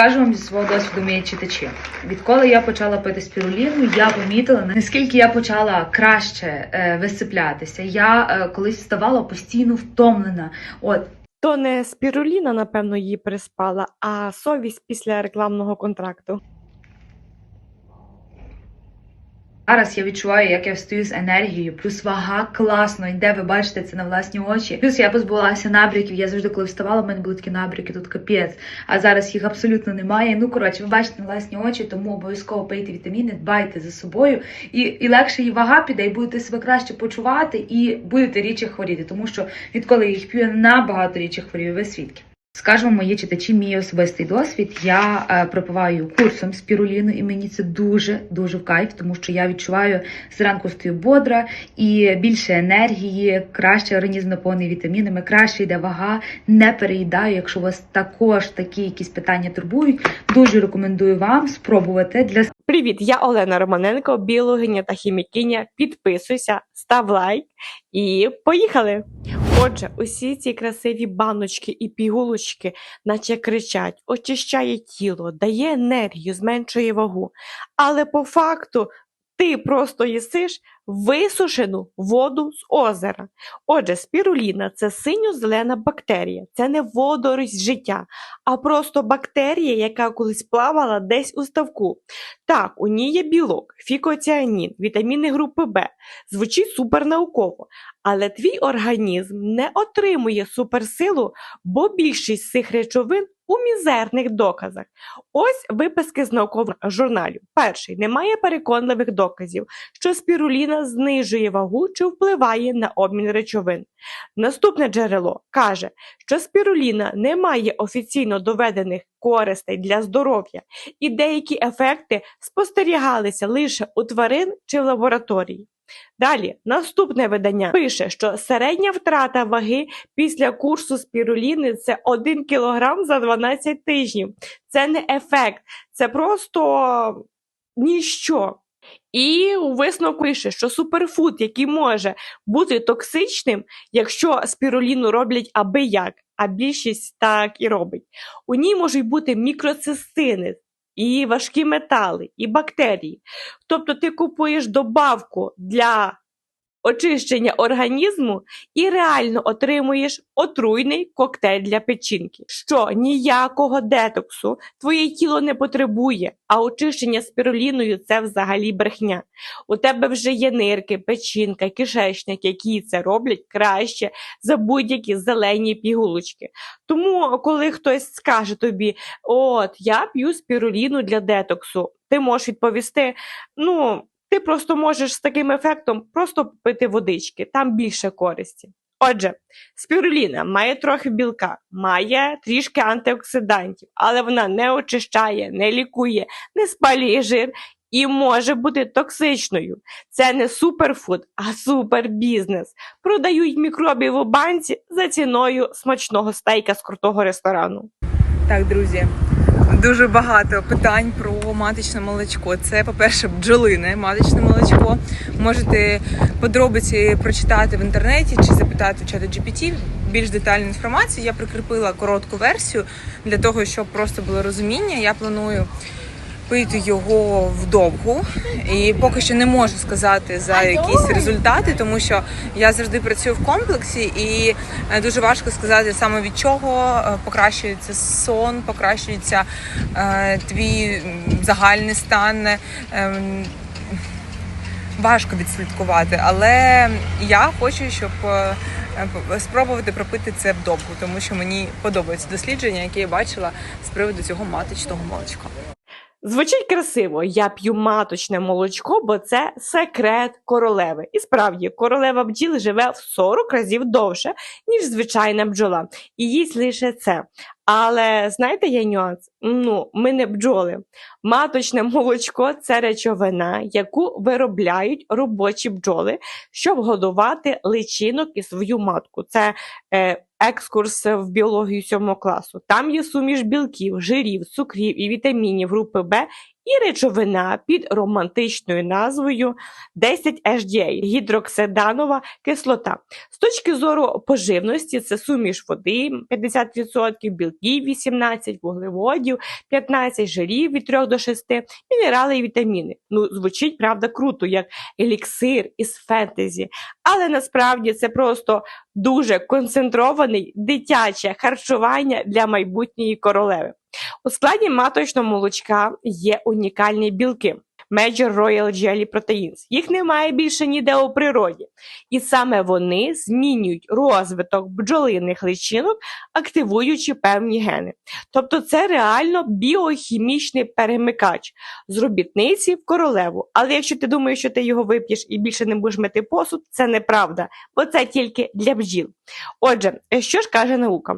Кажу вам зі свого досвіду, мої читачі. Відколи я почала пити спіруліну, я помітила, наскільки я почала краще е, висиплятися. Я е, колись вставала постійно втомлена. От То не спіруліна, напевно, її приспала, а совість після рекламного контракту. Зараз я відчуваю, як я встаю з енергією, плюс вага класно йде. Ви бачите це на власні очі. Плюс я позбулася набряків. Я завжди, коли вставала, в мене були такі набряки, тут капець. А зараз їх абсолютно немає. Ну коротше, ви бачите на власні очі, тому обов'язково пийте вітаміни, дбайте за собою, і, і легше і вага піде, і будете себе краще почувати, і будете рідше хворіти, тому що відколи я їх п'ю, я набагато рідше хворію. Ви свідки. Скажемо мої читачі, мій особистий досвід. Я е, пропиваю курсом спіруліну, і мені це дуже дуже в кайф, тому що я відчуваю зранку стою бодра і більше енергії, краще організм наповнений вітамінами, краще йде вага, не переїдаю. Якщо у вас також такі якісь питання турбують, дуже рекомендую вам спробувати для Привіт, я Олена Романенко, біологиня та хімікиня. Підписуйся, став лайк і поїхали! Отже, усі ці красиві баночки і пігулочки, наче кричать, очищає тіло, дає енергію, зменшує вагу. Але по факту ти просто їсиш висушену воду з озера. Отже, спіруліна це синьо-зелена бактерія, це не водорість життя, а просто бактерія, яка колись плавала десь у ставку. Так, у ній є білок, фікоціанін, вітаміни групи Б. Звучить супернауково, але твій організм не отримує суперсилу, бо більшість цих речовин у мізерних доказах. Ось виписки з наукових журналів. Перший немає переконливих доказів, що спіруліна знижує вагу чи впливає на обмін речовин. Наступне джерело каже, що спіруліна не має офіційно доведених користей для здоров'я, і деякі ефекти спостерігалися лише у тварин чи в лабораторії. Далі, наступне видання пише, що середня втрата ваги після курсу спіруліни це 1 кг за 12 тижнів. Це не ефект, це просто ніщо. І у висновку пише, що суперфуд, який може бути токсичним, якщо спіруліну роблять аби як, а більшість так і робить. У ній можуть бути мікроцистини, і важкі метали, і бактерії. Тобто ти купуєш добавку для очищення організму і реально отримуєш отруйний коктейль для печінки. Що ніякого детоксу твоє тіло не потребує, а очищення спіруліною це взагалі брехня. У тебе вже є нирки, печінка, кишечник, які це роблять краще за будь-які зелені пігулочки. Тому, коли хтось скаже тобі, от я п'ю спіруліну для детоксу, ти можеш відповісти: ну, ти просто можеш з таким ефектом просто пити водички, там більше користі. Отже, спіруліна має трохи білка, має трішки антиоксидантів, але вона не очищає, не лікує, не спалює жир і може бути токсичною. Це не суперфуд, а супербізнес. Продають мікробів у банці за ціною смачного стейка з крутого ресторану. Так, друзі, дуже багато питань про маточне молочко. Це, по-перше, бджолине маточне молочко. Можете подробиці прочитати в інтернеті чи запитати в чата GPT більш детальну інформацію. Я прикріпила коротку версію для того, щоб просто було розуміння. Я планую пити його вдовгу. І поки що не можу сказати за якісь результати, тому що я завжди працюю в комплексі, і е, дуже важко сказати саме від чого е, покращується сон, покращується е, твій загальний стан. е, Важко відслідкувати, але я хочу, щоб е, спробувати пропити це вдовгу, тому що мені подобаються дослідження, які я бачила з приводу цього маточного молочка. Звучить красиво, я п'ю маточне молочко, бо це секрет королеви. І справді, королева бджіл живе в 40 разів довше, ніж звичайна бджола, і їсть лише це. Але знаєте, є нюанс? Ну, ми не бджоли. Маточне молочко це речовина, яку виробляють робочі бджоли, щоб годувати личинок і свою матку. Це е, екскурс в біологію сьомого класу. Там є суміш білків, жирів, цукрів і вітамінів групи Б і речовина під романтичною назвою 10 HDA – гідроксиданова кислота. З точки зору поживності, це суміш води 50%, білків 18%, вуглеводів 15%, жирів від 3 до 6, мінерали і вітаміни. Ну, звучить, правда, круто, як еліксир із фентезі. Але насправді це просто дуже концентрований дитяче харчування для майбутньої королеви. У складі маточного молочка є унікальні білки. Major Royal Jelly Proteins. Їх немає більше ніде у природі. І саме вони змінюють розвиток бджолиних личинок, активуючи певні гени. Тобто це реально біохімічний перемикач з робітниці в королеву. Але якщо ти думаєш, що ти його вип'єш і більше не будеш мити посуд, це неправда, бо це тільки для бджіл. Отже, що ж каже наука?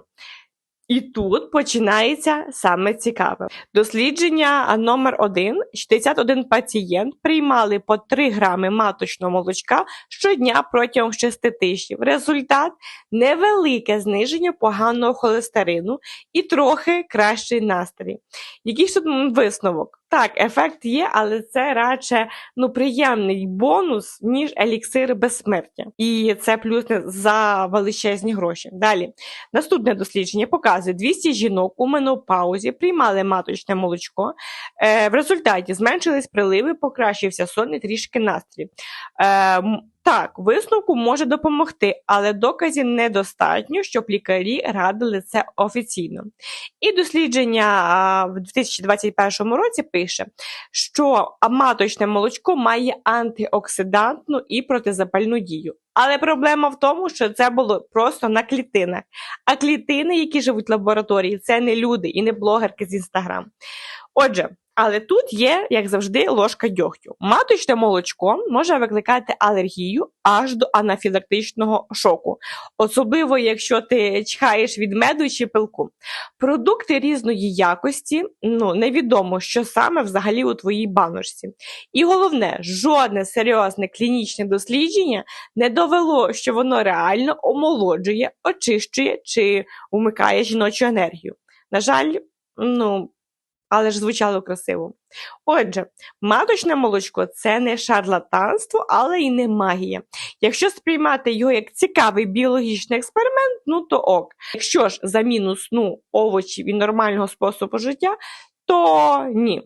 І тут починається саме цікаве. Дослідження номер 1 61 пацієнт приймали по 3 грами маточного молочка щодня протягом 6 тижнів. Результат невелике зниження поганого холестерину і трохи кращий настрій. Який тут висновок? Так, ефект є, але це радше ну, приємний бонус, ніж еліксир безсмертя. І це плюс за величезні гроші. Далі. Наступне дослідження показує, 200 жінок у менопаузі приймали маточне молочко. Е, в результаті зменшились приливи, покращився сон і трішки настрій. Так, висновку може допомогти, але доказів недостатньо, щоб лікарі радили це офіційно. І дослідження в 2021 році пише, що маточне молочко має антиоксидантну і протизапальну дію. Але проблема в тому, що це було просто на клітинах. А клітини, які живуть в лабораторії, це не люди і не блогерки з інстаграм. Отже, але тут є, як завжди, ложка дьогтю. Маточне молочко може викликати алергію аж до анафілактичного шоку, особливо якщо ти чхаєш від меду чи пилку. Продукти різної якості, ну невідомо, що саме взагалі у твоїй баночці. І головне, жодне серйозне клінічне дослідження не довело, що воно реально омолоджує, очищує чи умикає жіночу енергію. На жаль, ну. Але ж звучало красиво. Отже, маточне молочко це не шарлатанство, але й не магія. Якщо сприймати його як цікавий біологічний експеримент, ну то ок. Якщо ж заміну сну, овочів і нормального способу життя, то ні.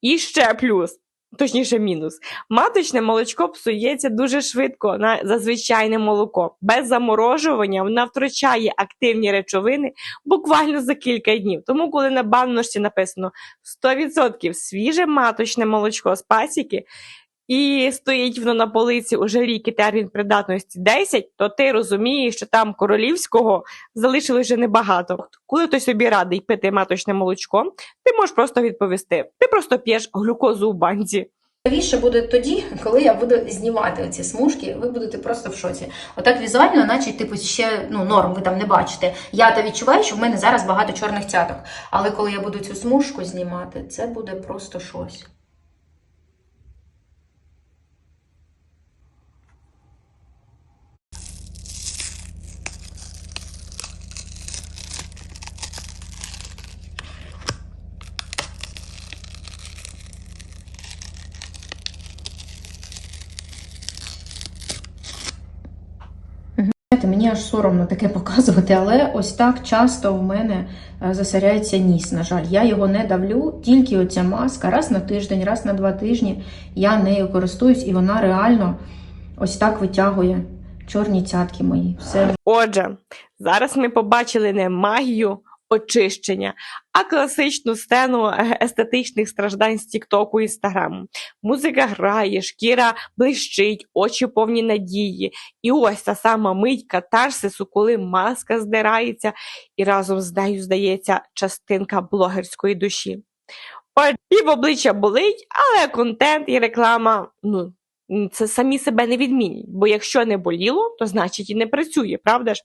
І ще плюс. Точніше, мінус. Маточне молочко псується дуже швидко на зазвичайне молоко. Без заморожування вона втрачає активні речовини буквально за кілька днів. Тому, коли на банношці написано 100% свіже маточне молочко з пасіки, і стоїть воно на полиці уже рік і термін придатності 10, то ти розумієш, що там королівського залишилось вже небагато. Коли ти собі радий пити маточне молочко, ти можеш просто відповісти: ти просто п'єш глюкозу у банці. Цікавіше буде тоді, коли я буду знімати оці смужки, ви будете просто в шоці. Отак візуально, наче типу ще ну норм, ви там не бачите. Я та відчуваю, що в мене зараз багато чорних цяток. Але коли я буду цю смужку знімати, це буде просто щось. Знаєте, мені аж соромно таке показувати, але ось так часто в мене е, засоряється ніс. На жаль, я його не давлю, тільки оця маска раз на тиждень, раз на два тижні я нею користуюсь, і вона реально ось так витягує чорні цятки мої. Все Отже, зараз ми побачили не магію очищення, а класичну сцену естетичних страждань з Тіктоку і Інстаграму. Музика грає, шкіра блищить, очі повні надії. І ось та сама мить катарсису, коли маска здирається, і разом з нею здається частинка блогерської душі. І в обличчя болить, але контент і реклама, ну. Це самі себе не відмінять, бо якщо не боліло, то значить і не працює, правда ж?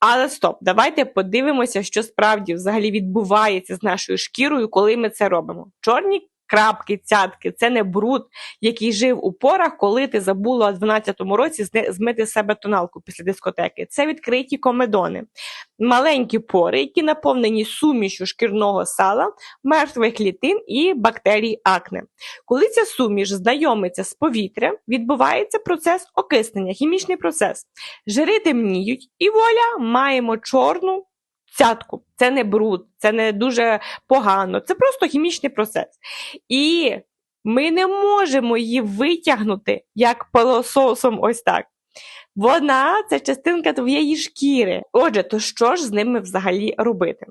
Але стоп, давайте подивимося, що справді взагалі відбувається з нашою шкірою, коли ми це робимо. Чорні крапки, цятки. Це не бруд, який жив у порах, коли ти забула у 12-му році змити з себе тоналку після дискотеки. Це відкриті комедони, маленькі пори, які наповнені сумішю шкірного сала, мертвих клітин і бактерій акне. Коли ця суміш знайомиться з повітрям, відбувається процес окиснення, хімічний процес. Жири темніють, і воля маємо чорну цятку. Це не бруд, це не дуже погано, це просто хімічний процес. І ми не можемо її витягнути як пилососом ось так. Вона це частинка твоєї шкіри. Отже, то що ж з ними взагалі робити?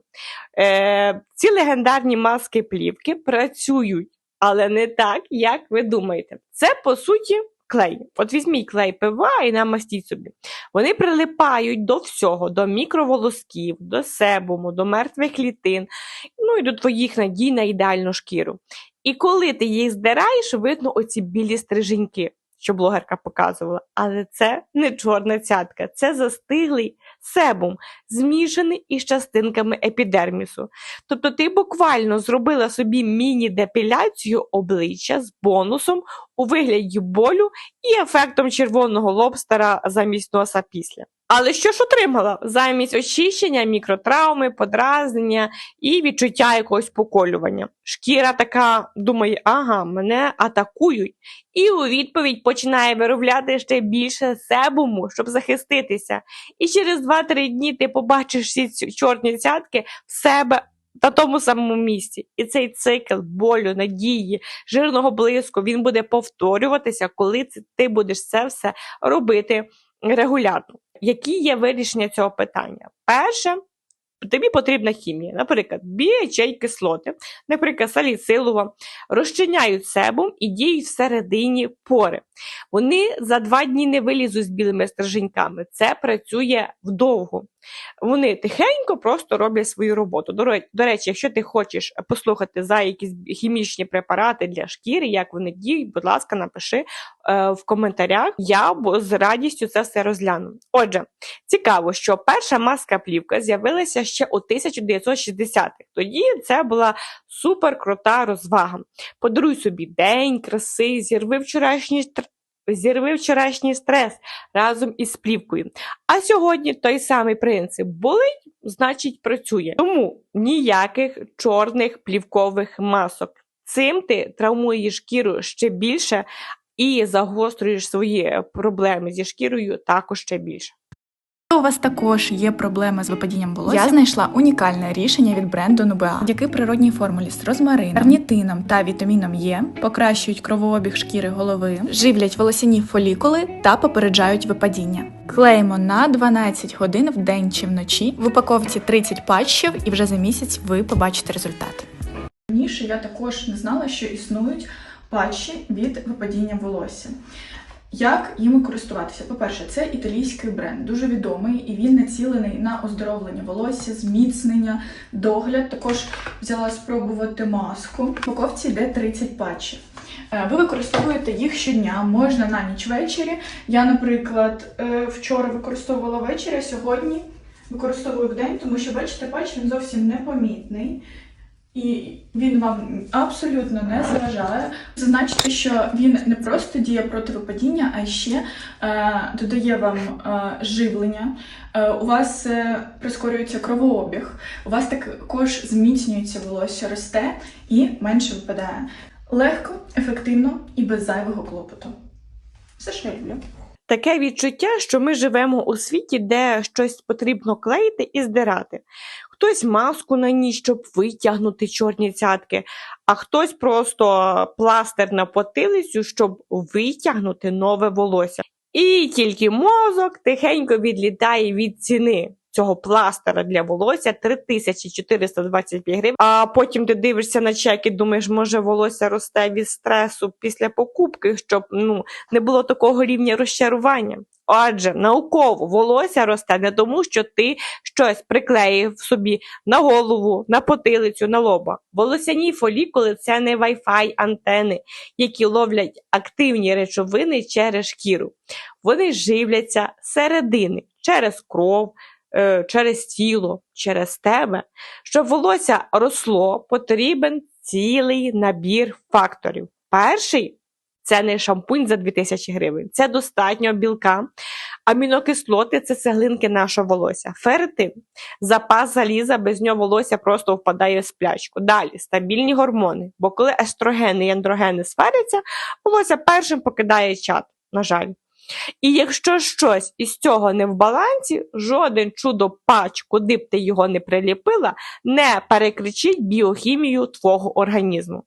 Е, ці легендарні маски плівки працюють, але не так, як ви думаєте. Це по суті клей. От візьміть клей ПВА і намастіть собі. Вони прилипають до всього, до мікроволосків, до себуму, до мертвих клітин, ну і до твоїх надій на ідеальну шкіру. І коли ти їх здираєш, видно оці білі стриженьки, що блогерка показувала. Але це не чорна цятка, це застиглий себум, змішаний із частинками епідермісу. Тобто ти буквально зробила собі міні-депіляцію обличчя з бонусом у вигляді болю і ефектом червоного лобстера замість носа після. Але що ж отримала? Замість очищення, мікротравми, подразнення і відчуття якогось поколювання. Шкіра така думає, ага, мене атакують. І у відповідь починає виробляти ще більше себуму, щоб захиститися. І через 2-3 дні ти побачиш всі чорні цятки в себе на тому самому місці. І цей цикл болю, надії, жирного блиску, він буде повторюватися, коли ти будеш це все робити регулярно. Які є вирішення цього питання? Перше, тобі потрібна хімія, наприклад, BHA кислоти, наприклад, саліцилова, розчиняють себум і діють всередині пори. Вони за два дні не вилізуть з білими стерженьками. Це працює вдовго. Вони тихенько просто роблять свою роботу. До, речі, якщо ти хочеш послухати за якісь хімічні препарати для шкіри, як вони діють, будь ласка, напиши е, в коментарях. Я з радістю це все розгляну. Отже, цікаво, що перша маска плівка з'явилася ще у 1960-х. Тоді це була супер крута розвага. Подаруй собі день, краси, зірви вчорашній Зірви вчорашній стрес разом із плівкою. А сьогодні той самий принцип болить, значить працює. Тому ніяких чорних плівкових масок. Цим ти травмуєш шкіру ще більше і загострюєш свої проблеми зі шкірою також ще більше. Вас також є проблеми з випадінням волосся, я знайшла унікальне рішення від бренду Nubea. Завдяки природній формулі з розмарином, карнітином та вітаміном Е покращують кровообіг шкіри голови, живлять волосяні фолікули та попереджають випадіння. Клеїмо на 12 годин в день чи вночі. В упаковці 30 патчів, і вже за місяць ви побачите результат. Раніше я також не знала, що існують патчі від випадіння волосся. Як їми користуватися? По-перше, це італійський бренд, дуже відомий, і він націлений на оздоровлення волосся, зміцнення, догляд. Також взяла спробувати маску. В упаковці йде 30 патчів. Е, Ви використовуєте їх щодня, можна на ніч ввечері. Я, наприклад, е, вчора використовувала ввечері, а сьогодні використовую вдень, тому що бачите, патч він зовсім непомітний. І він вам абсолютно не заважає. Зазначити, що він не просто діє проти випадіння, а ще е, додає вам е, живлення. Е, у вас е, прискорюється кровообіг, у вас також зміцнюється волосся, росте і менше випадає. Легко, ефективно і без зайвого клопоту. Все, що я люблю. Таке відчуття, що ми живемо у світі, де щось потрібно клеїти і здирати. Хтось маску на ній, щоб витягнути чорні цятки, а хтось просто пластир на потилицю, щоб витягнути нове волосся. І тільки мозок тихенько відлітає від ціни цього пластира для волосся 3425 гривень. А потім ти дивишся на чек і думаєш, може волосся росте від стресу після покупки, щоб ну не було такого рівня розчарування. Адже науково волосся росте не тому, що ти щось приклеїв собі на голову, на потилицю, на лоба. Волосяні фолікули це не Wi-Fi антени, які ловлять активні речовини через шкіру. Вони живляться середини через кров, через тіло, через тебе. Щоб волосся росло, потрібен цілий набір факторів. Перший це не шампунь за 2000 гривень, це достатньо білка. Амінокислоти це цеглинки нашого волосся. Ферритин запас заліза, без нього волосся просто впадає в сплячку. Далі стабільні гормони, бо коли естрогени і андрогени сваряться, волосся першим покидає чат, на жаль. І якщо щось із цього не в балансі, жоден чудо пач, куди б ти його не приліпила, не перекричить біохімію твого організму.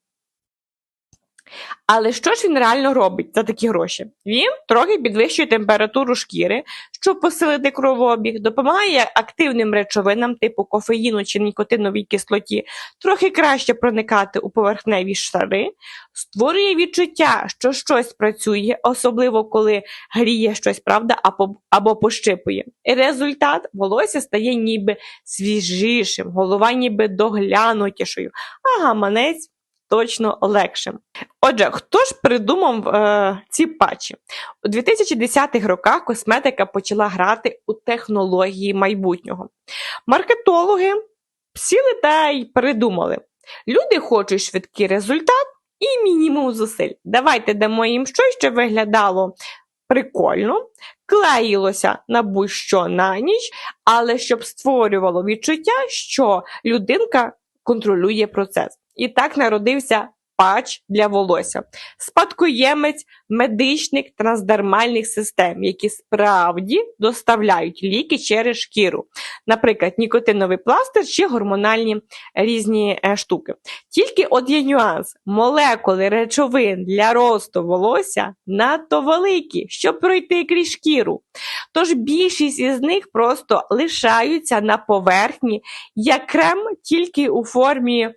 Але що ж він реально робить за такі гроші? Він трохи підвищує температуру шкіри, щоб посилити кровообіг, допомагає активним речовинам типу кофеїну чи нікотиновій кислоті трохи краще проникати у поверхневі шари, створює відчуття, що щось працює, особливо коли гріє щось, правда, або, або пощипує. І результат волосся стає ніби свіжішим, голова ніби доглянутішою, а гаманець точно легшим. Отже, хто ж придумав е, ці патчі? У 2010-х роках косметика почала грати у технології майбутнього. Маркетологи сіли та й придумали. Люди хочуть швидкий результат і мінімум зусиль. Давайте дамо їм щось, що виглядало прикольно, клеїлося на будь-що на ніч, але щоб створювало відчуття, що людинка контролює процес. І так народився патч для волосся. Спадкоємець медичних трансдермальних систем, які справді доставляють ліки через шкіру. Наприклад, нікотиновий пластир чи гормональні різні е, штуки. Тільки от є нюанс: молекули речовин для росту волосся надто великі, щоб пройти крізь шкіру. Тож більшість із них просто лишаються на поверхні як крем тільки у формі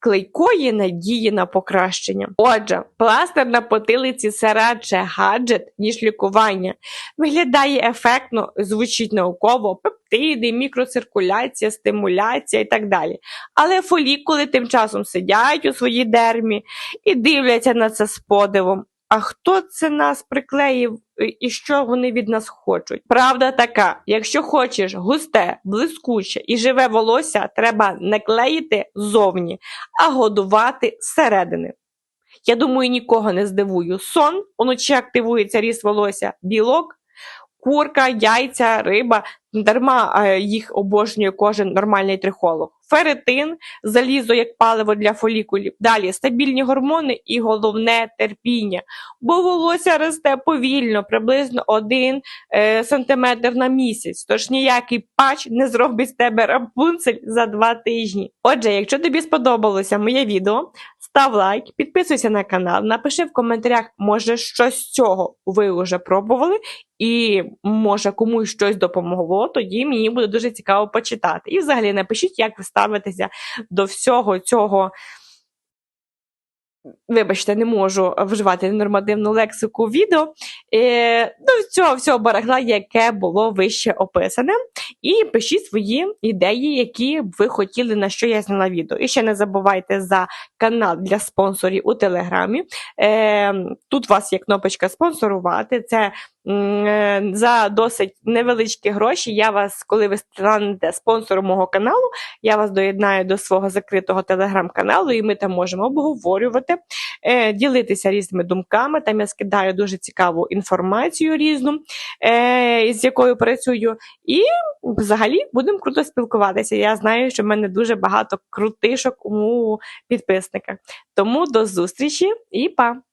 клейкої надії на покращення. Отже, пластир на потилиці це радше гаджет, ніж лікування. Виглядає ефектно, звучить науково, пептиди, мікроциркуляція, стимуляція і так далі. Але фолікули тим часом сидять у своїй дермі і дивляться на це з подивом. А хто це нас приклеїв і- і що вони від нас хочуть? Правда така: якщо хочеш густе, блискуче і живе волосся, треба не клеїти ззовні, а годувати зсередини. Я думаю, нікого не здивую. Сон уночі активується ріст волосся, білок, курка, яйця, риба. Дарма е, їх обожнює кожен нормальний трихолог. Ферритин, залізо як паливо для фолікулів. Далі стабільні гормони і головне терпіння. Бо волосся росте повільно, приблизно 1 е, сантиметр на місяць. Тож ніякий патч не зробить з тебе рапунцель за два тижні. Отже, якщо тобі сподобалося моє відео, став лайк, підписуйся на канал, напиши в коментарях, може щось з цього ви вже пробували, і може комусь щось допомогло, тоді мені буде дуже цікаво почитати. І взагалі напишіть, як ви ставитеся до всього цього. Вибачте, не можу вживати нормативну лексику відео. До цього всього барахла, яке було вище описане. І пишіть свої ідеї, які б ви хотіли, на що я зняла відео. І ще не забувайте за канал для спонсорів у Телеграмі. Е, тут у вас є кнопочка спонсорувати. Це за досить невеличкі гроші. Я вас, коли ви станете спонсором мого каналу, я вас доєднаю до свого закритого телеграм-каналу, і ми там можемо обговорювати, е, ділитися різними думками. Там я скидаю дуже цікаву інформацію різну, е, з якою працюю. І взагалі будемо круто спілкуватися. Я знаю, що в мене дуже багато крутишок у підписниках. Тому до зустрічі і па!